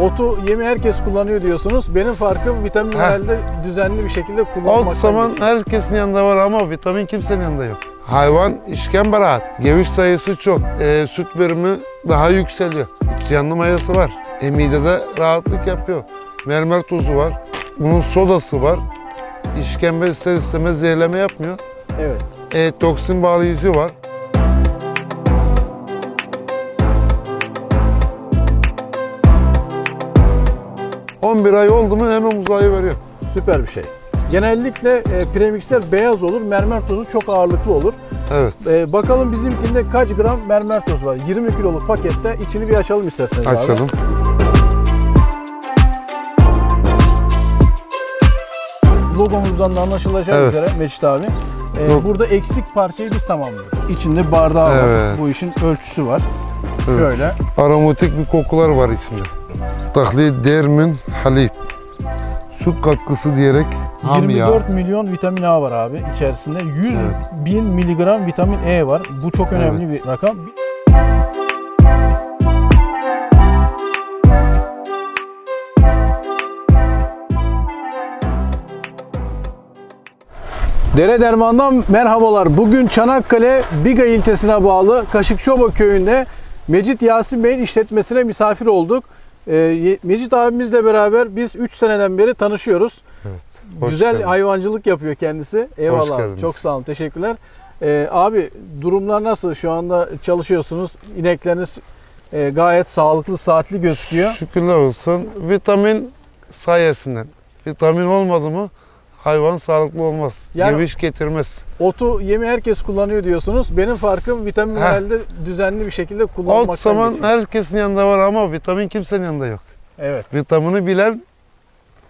Otu yemi herkes kullanıyor diyorsunuz. Benim farkım vitamin herhalde düzenli bir şekilde kullanmaktan. Ot saman herkesin yanında var ama vitamin kimsenin yanında yok. Hayvan işkembe rahat. Geviş sayısı çok. Ee, süt verimi daha yükseliyor. İç yanlı mayası var. E, midede rahatlık yapıyor. Mermer tozu var. Bunun sodası var. İşkembe ister istemez zehirleme yapmıyor. Evet. E, toksin bağlayıcı var. ...11 ay oldu mu hemen uzayı veriyor. Süper bir şey. Genellikle e, premixler beyaz olur, mermer tozu çok ağırlıklı olur. Evet. E, bakalım bizimkinde kaç gram mermer tozu var? 20 kiloluk pakette içini bir açalım isterseniz abi. Açalım. Logomuzdan da anlaşılacağı Evet. üzere Mecit abi. e, burada eksik parçayı biz tamamlıyoruz. İçinde bardağı var. Evet. Bu işin ölçüsü var. Evet. Şöyle. Aromatik bir kokular var içinde. Tahliye dermin halip. Süt katkısı diyerek ham yağ. 24 milyon vitamin A var abi içerisinde. 100 Evet. bin miligram vitamin E var. Bu çok önemli Evet. bir rakam. Dere Derman'dan merhabalar. Bugün Çanakkale Biga ilçesine bağlı Kaşıkçoba köyünde Mecit Yasin Bey'in işletmesine misafir olduk. Ee, Mecit abimizle beraber biz 3 seneden beri tanışıyoruz. Hoş Güzel geldin. hayvancılık yapıyor kendisi. Eyvallah. abi. Çok sağ olun. Teşekkürler. Ee, abi durumlar nasıl? Şu anda çalışıyorsunuz. İnekleriniz e, gayet sağlıklı, saatli gözüküyor. Şükürler olsun. Vitamin sayesinden. Vitamin olmadı mı hayvan sağlıklı olmaz. Yani- Geviş getirmez. Otu yemi herkes kullanıyor diyorsunuz. Benim farkım vitamin herhalde düzenli bir şekilde kullanmaktan Ot saman geçiyor. herkesin yanında var ama vitamin kimsenin yanında yok. Evet. Vitamini bilen,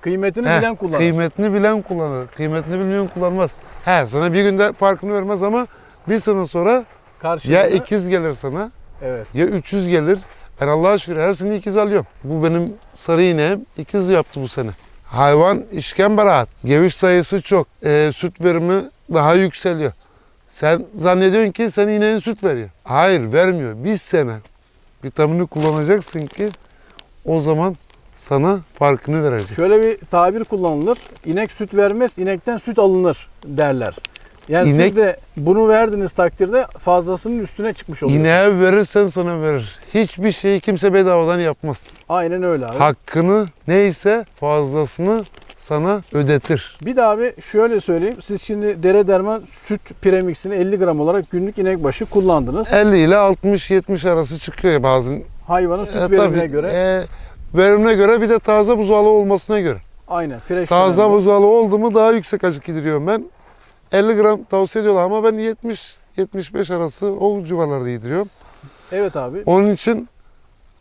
Kıymetini heh, bilen kullanır. kıymetini bilen kullanır. Kıymetini bilmeyen kullanmaz. He sana bir günde farkını vermez ama bir sene sonra Karşılığında, ya ikiz gelir sana Evet. ya 300 gelir. Ben Allah'a şükür her sene ikiz alıyorum. Bu benim sarı ineğim ikiz yaptı bu sene. Hayvan işkembe rahat. Geviş sayısı çok. Ee, süt verimi daha yükseliyor. Sen zannediyorsun ki senin ineğin süt veriyor. Hayır vermiyor. Bir sene vitamini kullanacaksın ki o zaman sana farkını verecek. Şöyle bir tabir kullanılır. İnek süt vermez, inekten süt alınır derler. Yani İnek- siz de bunu verdiğiniz takdirde fazlasının üstüne çıkmış oluyorsunuz. İneğe verirsen sana verir. Hiçbir şeyi kimse bedavadan yapmaz. Aynen öyle abi. Hakkını neyse fazlasını sana ödetir. Bir de abi şöyle söyleyeyim. Siz şimdi dere derman süt premixini 50 gram olarak günlük inek başı kullandınız. 50 ile 60-70 arası çıkıyor bazen. Hayvanın süt E, verimine tabii, göre. e, verimine göre bir de taze buzağlı olmasına göre. aynen. Fresh Taze buzağlı oldu mu daha yüksek acık gidiriyorum ben. 50 gram tavsiye ediyorlar ama ben 70-75 arası o civarlarda yediriyorum. Evet abi. Onun için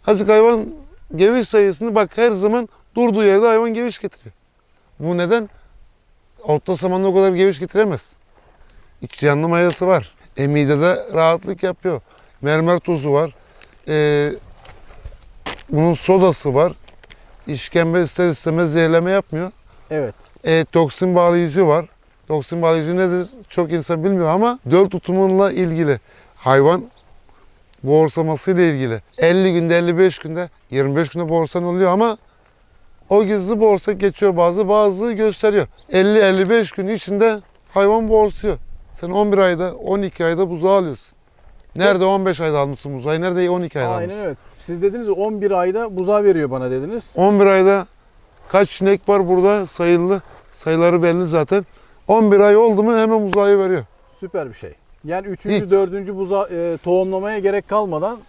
azıcık hayvan geviş sayısını bak her zaman durduğu yerde hayvan geviş getiriyor. Bu neden? Orta zamanda o kadar geviş getiremez. İç yanlı mayası var. E, midede rahatlık yapıyor. Mermer tozu var. E, bunun sodası var. İşkembe ister istemez zehirleme yapmıyor. Evet. E, toksin bağlayıcı var. Toksin bağlayıcı nedir? Çok insan bilmiyor ama döl tutumunla ilgili. Hayvan ile ilgili. 50 günde, 55 günde, 25 günde boğursan oluyor ama o gizli borsa geçiyor bazı, bazı gösteriyor. 50-55 gün içinde hayvan boğursuyor. Sen 11 ayda, 12 ayda buzağı alıyorsun. Nerede 15 ayda almışsın buzağı, nerede 12 ayda Aynen almışsın. evet. Siz dediniz ya, 11 ayda buzağı veriyor bana dediniz. 11 ayda kaç inek var burada sayılı, sayıları belli zaten. 11 ay oldu mu hemen buzağı veriyor. Süper bir şey. Yani 3. İlk- 4. buza e, tohumlamaya gerek kalmadan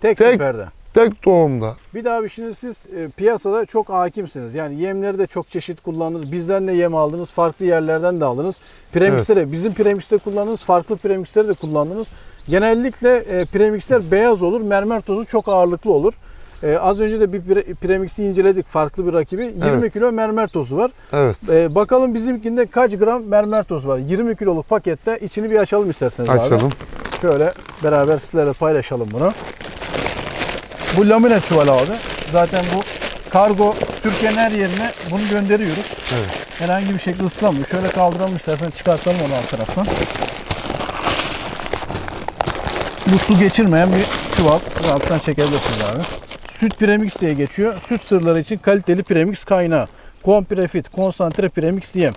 tek, Tek- seferde. Tek doğumda. Bir daha bir şimdi siz e, piyasada çok hakimsiniz. Yani yemleri de çok çeşit kullandınız. Bizden de yem aldınız. Farklı yerlerden de aldınız. Premixleri bizim premixte kullandınız. Farklı premixleri de kullandınız. Genellikle e, premixler beyaz olur. Mermer tozu çok ağırlıklı olur. E, az önce de bir pre- premixi inceledik. Farklı bir rakibi. 20 Evet. kilo mermer tozu var. Evet. E, bakalım bizimkinde kaç gram mermer tozu var? 20 kiloluk pakette. içini bir açalım isterseniz abi. Açalım. Şöyle beraber sizlerle paylaşalım bunu. Bu lamine çuval abi. Zaten bu kargo Türkiye'nin her yerine bunu gönderiyoruz. Evet. Herhangi bir şekilde ıslanmıyor. Şöyle kaldıralım istersen çıkartalım onu alt taraftan. Bu su geçirmeyen bir çuval. Siz alttan çekebilirsiniz abi. Süt premix diye geçiyor. Süt sırları için kaliteli premix kaynağı. Komprefit, konsantre premix diyem.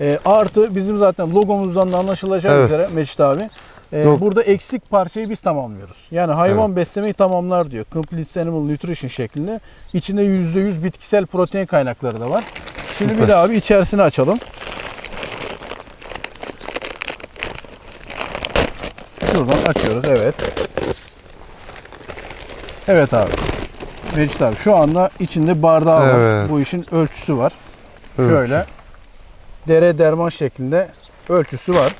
E, artı bizim zaten logomuzdan da anlaşılacağı Evet. üzere Mecit abi. e, Yok. burada eksik parçayı biz tamamlıyoruz. Yani hayvan beslemeyi tamamlar diyor. Complete Animal Nutrition şeklinde. İçinde %100 bitkisel protein kaynakları da var. Şimdi bir Süper. de abi içerisini açalım. Şuradan açıyoruz evet. Evet abi. Mecit abi şu anda içinde bardağı var. Evet. Bu işin ölçüsü var. Evet. Şöyle dere derman şeklinde ölçüsü var.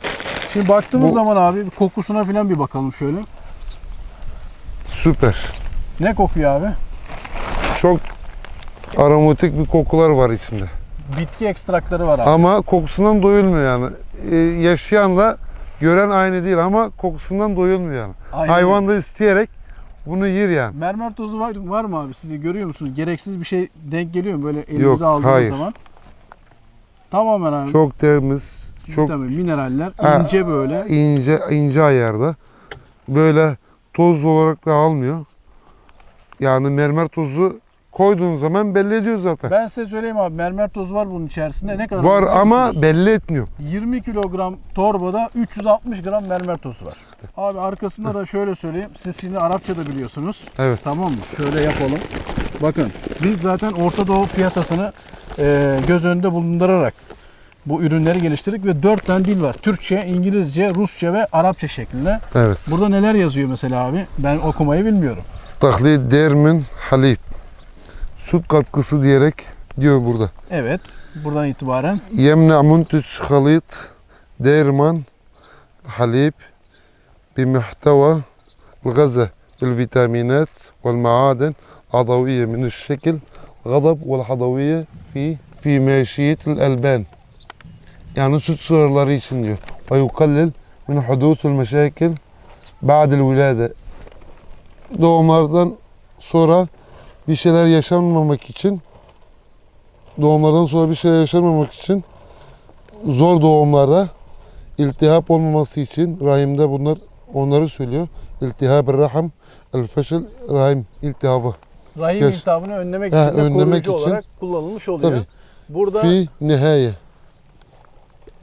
Şimdi baktığımız Bu- zaman abi kokusuna falan bir bakalım şöyle. Süper. Ne kokuyor abi? Çok aromatik bir kokular var içinde. Bitki ekstrakları var abi. Ama kokusundan doyulmuyor yani. Ee, yaşayanla gören aynı değil ama kokusundan doyulmuyor yani. Aynen. Hayvan da isteyerek bunu yer yani. Mermer tozu var, var mı abi? Sizi görüyor musunuz? Gereksiz bir şey denk geliyor mu böyle elimize Yok, aldığımız hayır. zaman? Tamamen abi. Çok temiz, çok Tabii mineraller Ha, ince böyle. ince ince ayarda. Böyle toz olarak da almıyor. Yani mermer tozu koyduğun zaman belli ediyor zaten. Ben size söyleyeyim abi mermer tozu var bunun içerisinde. Ne kadar? var ama belli etmiyor. 20 kilogram torbada 360 gram mermer tozu var. Abi arkasında da şöyle söyleyeyim. Siz şimdi Arapça da biliyorsunuz. Evet. Tamam mı? Şöyle yapalım. Bakın biz zaten Orta Doğu piyasasını e, göz önünde bulundurarak bu ürünleri geliştirdik ve 4 tane dil var. Türkçe, İngilizce, Rusça ve Arapça şeklinde. Evet. Burada neler yazıyor mesela abi? Ben okumayı bilmiyorum. Tahlil dermin halip süt katkısı diyerek diyor burada. Evet. Buradan itibaren. Yemne muntüç halit derman halib bi muhtava gaza bil vitaminat vel maaden adaviye min şekil gadab vel hadaviye fi fi meşiyetil elben. Yani süt sığırları için diyor. Ve yukallil min hudutul meşakil ba'del vilade. Doğumlardan sonra bir şeyler yaşanmamak için doğumlardan sonra bir şeyler yaşanmamak için zor doğumlarda iltihap olmaması için rahimde bunlar onları söylüyor. İltihab rahim el feşil rahim iltihabı. rahim Yaş- iltihabını önlemek Ha, için de önlemek koruyucu için. olarak kullanılmış oluyor. Tabii. Burada Fi nihaye.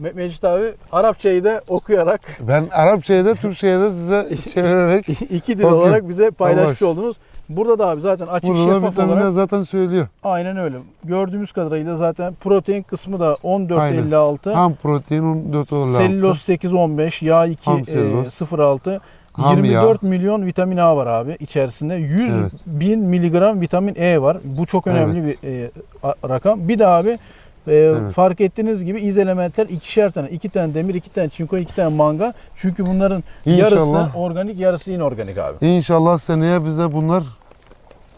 Me- Mecit abi Arapçayı da okuyarak Ben Arapçayı da Türkçe'ye de size çevirerek iki dil Bakın. olarak bize paylaşmış Allah. oldunuz. Burada da abi zaten açık burada da şeffaf olarak zaten söylüyor. aynen öyle. Gördüğümüz kadarıyla zaten protein kısmı da 14.56. Ham protein 14 olarak. Selüloz 8.15, yağ 2 Ham e, selüloz. 0.6. Ham 24 milyon vitamin A var abi içerisinde. 100 Evet. bin miligram vitamin E var. Bu çok önemli Evet. bir e, rakam. Bir de abi e, Evet. fark ettiğiniz gibi iz elementler ikişer tane. iki tane demir, iki tane çinko, iki tane manga. Çünkü bunların yarısı İnşallah. organik, yarısı inorganik abi. İnşallah seneye bize bunlar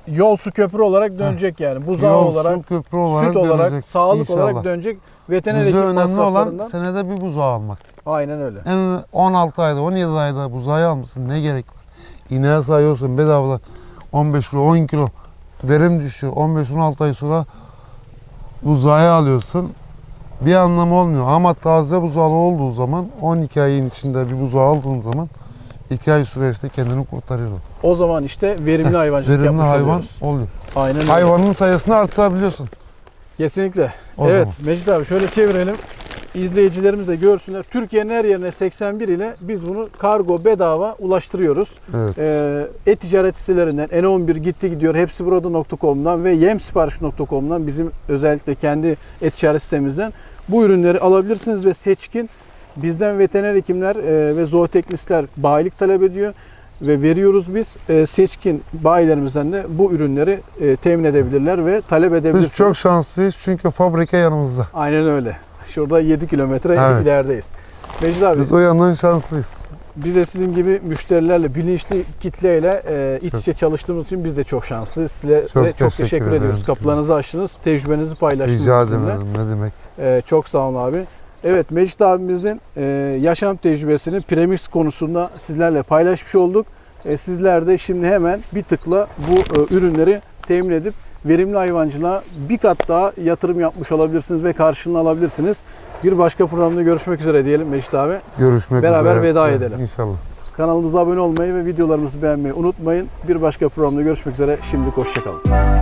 Yol su köprü olarak dönecek yani. Buzağı yol, olarak, su, köprü olarak süt olarak, dönecek. sağlık İnşallah. olarak dönecek. Veteriner Bize önemli olan senede bir buzağı almak. Aynen öyle. En 16 ayda 17 ayda buzağı almışsın ne gerek var? İneğe sayıyorsun bedavadan 15 kilo 10 kilo verim düşüyor. 15-16 ay sonra buzağı alıyorsun. Bir anlamı olmuyor ama taze buzağı olduğu zaman 12 ayın içinde bir buzağı aldığın zaman 2 ay süreçte kendini kurtarıyor. O zaman işte verimli hayvancılık Verimli yapmış hayvan oluyoruz. oluyor. Aynen öyle. Hayvanın sayısını arttırabiliyorsun. Kesinlikle. O evet zaman. Mecit abi şöyle çevirelim. İzleyicilerimiz de görsünler. Türkiye'nin her yerine 81 ile biz bunu kargo bedava ulaştırıyoruz. Evet. Ee, e-ticaret sitelerinden N11 gitti gidiyor hepsi burada.com'dan ve yemsipariş.com'dan bizim özellikle kendi e-ticaret sitemizden bu ürünleri alabilirsiniz ve seçkin bizden veteriner hekimler e, ve zooteknistler bayilik talep ediyor ve veriyoruz biz. E, seçkin bayilerimizden de bu ürünleri e, temin edebilirler ve talep edebilirsiniz. Biz çok şanslıyız çünkü fabrika yanımızda. Aynen öyle. Şurada 7 kilometre Evet. ilerideyiz. Mecid abi Biz o yandan şanslıyız. biz de sizin gibi müşterilerle, bilinçli kitleyle e, iç Çok- içe çalıştığımız için biz de çok şanslıyız. Size Çok de çok teşekkür teşekkür, ederim. ediyoruz. Kapılarınızı açtınız, tecrübenizi paylaştınız Rica bizimle. ederim ne demek. E, çok sağ olun abi. Evet Mecit abimizin e, yaşam tecrübesini premix konusunda sizlerle paylaşmış olduk. E, sizler de şimdi hemen bir tıkla bu e, ürünleri temin edip verimli hayvancılığa bir kat daha yatırım yapmış olabilirsiniz ve karşılığını alabilirsiniz. Bir başka programda görüşmek üzere diyelim Mecit abi. Görüşmek Beraber üzere. veda edelim. İnşallah. Kanalımıza abone olmayı ve videolarımızı beğenmeyi unutmayın. Bir başka programda görüşmek üzere. Şimdilik hoşçakalın.